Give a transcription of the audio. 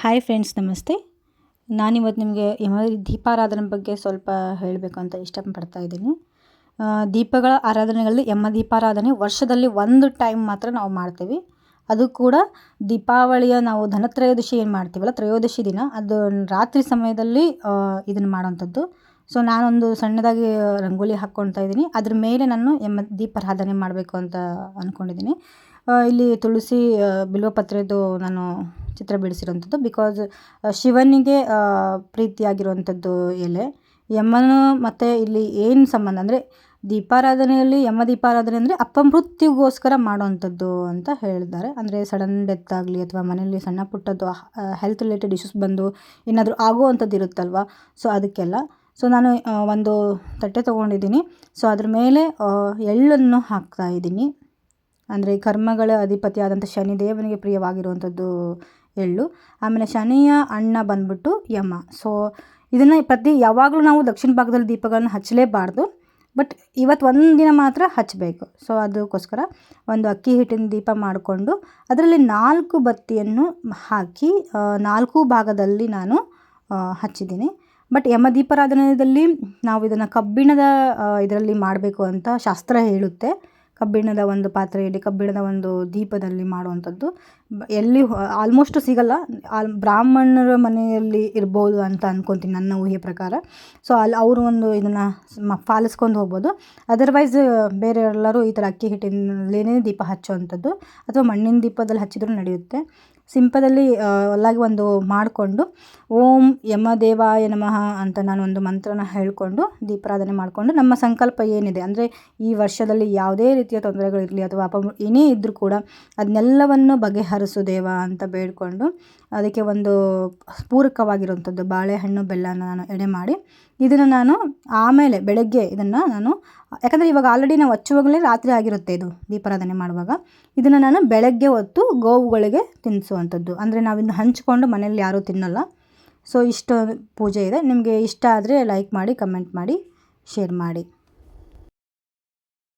Hi friends ನಮಸ್ತೆ. ನಾನಿವತ್ತು ನಿಮಗೆ ದೀಪಾರಾಧನೆ ಬಗ್ಗೆ ಸ್ವಲ್ಪ ಹೇಳಬೇಕು ಅಂತ ಇಷ್ಟಪಡ್ತಾ ಇದ್ದೀನಿ. ದೀಪಗಳ ಆರಾಧನೆಗಳಲ್ಲಿ ಯಮ ದೀಪಾರಾಧನೆ ವರ್ಷದಲ್ಲಿ ಒಂದು ಟೈಮ್ ಮಾತ್ರ ನಾವು ಮಾಡ್ತೀವಿ. ಅದು ಕೂಡ ದೀಪಾವಳಿಯ ನಾವು ಧನತ್ರಯೋದಶಿ ಏನು ಮಾಡ್ತೀವಲ್ಲ, ತ್ರಯೋದಶಿ ದಿನ, ಅದು ರಾತ್ರಿ ಸಮಯದಲ್ಲಿ ಇದನ್ನು ಮಾಡೋವಂಥದ್ದು. ಸೊ ನಾನೊಂದು ಸಣ್ಣದಾಗಿ ರಂಗೋಲಿ ಹಾಕ್ಕೊಳ್ತಾ ಇದ್ದೀನಿ. ಅದ್ರ ಮೇಲೆ ನಾನು ಯಮ ದೀಪಾರಾಧನೆ ಮಾಡಬೇಕು ಅಂತ ಅಂದ್ಕೊಂಡಿದ್ದೀನಿ ಇಲ್ಲಿ ತುಳಸಿ ಬಿಲ್ವಪತ್ರೆದು ನಾನು ಚಿತ್ರ ಬಿಡಿಸಿರುವಂಥದ್ದು ಬಿಕಾಸ್ ಶಿವನಿಗೆ ಪ್ರೀತಿಯಾಗಿರುವಂಥದ್ದು ಎಲೆ. ಯಮನು ಮತ್ತು ಇಲ್ಲಿ ಏನು ಸಂಬಂಧ ಅಂದರೆ ದೀಪಾರಾಧನೆಯಲ್ಲಿ ಯಮ ದೀಪಾರಾಧನೆ ಅಂದರೆ ಅಪಮೃತ್ಯುಗೋಸ್ಕರ ಮಾಡುವಂಥದ್ದು ಅಂತ ಹೇಳಿದ್ದಾರೆ. ಅಂದರೆ ಸಡನ್ ಡೆತ್ ಆಗಲಿ ಅಥವಾ ಮನೆಯಲ್ಲಿ ಸಣ್ಣ ಪುಟ್ಟದ್ದು ಹೆಲ್ತ್ ರಿಲೇಟೆಡ್ ಇಶ್ಯೂಸ್ ಬಂದು ಏನಾದರೂ ಆಗುವಂಥದ್ದು ಇರುತ್ತಲ್ವ? ಸೊ ಅದಕ್ಕೆಲ್ಲ. ಸೊ ನಾನು ಒಂದು ತಟ್ಟೆ ತೊಗೊಂಡಿದ್ದೀನಿ. ಸೊ ಅದ್ರ ಮೇಲೆ ಎಳ್ಳನ್ನು ಹಾಕ್ತಾ ಇದ್ದೀನಿ. ಅಂದರೆ ಕರ್ಮಗಳ ಅಧಿಪತಿಯಾದಂಥ ಶನಿದೇವನಿಗೆ ಪ್ರಿಯವಾಗಿರುವಂಥದ್ದು ಎಳ್ಳು. ಆಮೇಲೆ ಶನಿಯ ಅಣ್ಣ ಬಂದ್ಬಿಟ್ಟು ಯಮ. ಸೊ ಇದನ್ನು ಪ್ರತಿ ಯಾವಾಗಲೂ ನಾವು ದಕ್ಷಿಣ ಭಾಗದಲ್ಲಿ ದೀಪಗಳನ್ನು ಹಚ್ಚಲೇಬಾರ್ದು. ಬಟ್ ಇವತ್ತು ಒಂದು ದಿನ ಮಾತ್ರ ಹಚ್ಚಬೇಕು ಸೊ ಅದಕ್ಕೋಸ್ಕರ ಒಂದು ಅಕ್ಕಿ ಹಿಟ್ಟಿನ ದೀಪ ಮಾಡಿಕೊಂಡು ಅದರಲ್ಲಿ ನಾಲ್ಕು ಬತ್ತಿಯನ್ನು ಹಾಕಿ ನಾಲ್ಕು ಭಾಗದಲ್ಲಿ ನಾನು ಹಚ್ಚಿದ್ದೀನಿ. ಬಟ್ ಯಮ ದೀಪಾರಾಧನೆಯಲ್ಲಿ ನಾವು ಇದನ್ನು ಕಬ್ಬಿಣದ ಇದರಲ್ಲಿ ಮಾಡಬೇಕು ಅಂತ ಶಾಸ್ತ್ರ ಹೇಳುತ್ತೆ. ಕಬ್ಬಿಣದ ಒಂದು ಪಾತ್ರೆಯಲ್ಲಿ, ಕಬ್ಬಿಣದ ಒಂದು ದೀಪದಲ್ಲಿ ಮಾಡುವಂಥದ್ದು. ಎಲ್ಲಿ ಆಲ್ಮೋಸ್ಟ್ ಸಿಗಲ್ಲ. ಆಲ್, ಬ್ರಾಹ್ಮಣರ ಮನೆಯಲ್ಲಿ ಇರ್ಬೋದು ಅಂತ ಅಂದ್ಕೊತೀನಿ ನನ್ನ ಊಹೆ ಪ್ರಕಾರ. ಸೊ ಅಲ್ಲಿ ಅವರು ಒಂದು ಇದನ್ನು ಪಾಲಿಸ್ಕೊಂಡು ಹೋಗ್ಬೋದು. ಅದರ್ವೈಸ್ ಬೇರೆ ಎಲ್ಲರೂ ಈ ಥರ ಅಕ್ಕಿ ಹಿಟ್ಟಿನಲ್ಲೇ ದೀಪ ಹಚ್ಚುವಂಥದ್ದು. ಅಥವಾ ಮಣ್ಣಿನ ದೀಪದಲ್ಲಿ ಹಚ್ಚಿದ್ರೂ ನಡೆಯುತ್ತೆ. ಸಿಂಪದಲ್ಲಿ ಒಳಗೆ ಒಂದು ಮಾಡಿಕೊಂಡು, ಓಂ ಯಮದೇವಾಯ ನಮಃ ಅಂತ ನಾನು ಒಂದು ಮಂತ್ರನ ಹೇಳಿಕೊಂಡು ದೀಪಾರಾಧನೆ ಮಾಡಿಕೊಂಡು ನಮ್ಮ ಸಂಕಲ್ಪ ಏನಿದೆ? ಅಂದರೆ ಈ ವರ್ಷದಲ್ಲಿ ಯಾವುದೇ ರೀತಿಯ ತೊಂದರೆಗಳಿರಲಿ ಅಥವಾ ಅಪ ಏನೇ ಇದ್ದರೂ ಕೂಡ ಅದನ್ನೆಲ್ಲವನ್ನು ಬಗೆಹರಿಸು ದೇವ ಅಂತ ಬೇಡಿಕೊಂಡು ಅದಕ್ಕೆ ಒಂದು ಪೂರಕವಾಗಿರುವಂಥದ್ದು ಬಾಳೆಹಣ್ಣು, ಬೆಲ್ಲನ ನಾನು ಎಡೆ ಮಾಡಿ. ಇದನ್ನು ನಾನು ಆಮೇಲೆ ಬೆಳಗ್ಗೆ ಇದನ್ನು ನಾನು, ಯಾಕಂದರೆ ಇವಾಗ ಆಲ್ರೆಡಿ ನಾವು ಹಚ್ಚುವಾಗಲೇ ರಾತ್ರಿ ಆಗಿರುತ್ತೆ ಇದು ದೀಪಾರಾಧನೆ ಮಾಡುವಾಗ. ಇದನ್ನು ನಾನು ಬೆಳಗ್ಗೆ ಹೊತ್ತು ಗೋವುಗಳಿಗೆ ತಿನ್ನಿಸುವಂಥದ್ದು. ಅಂದರೆ ನಾವಿನ್ನು ಹಂಚ್ಕೊಂಡು ಮನೆಯಲ್ಲಿ ಯಾರೂ ತಿನ್ನಲ್ಲ. ಸೊ ಇಷ್ಟು ಪೂಜೆ ಇದೆ. ನಿಮಗೆ ಇಷ್ಟ ಆದರೆ ಲೈಕ್ ಮಾಡಿ ಕಮೆಂಟ್ ಮಾಡಿ ಶೇರ್ ಮಾಡಿ.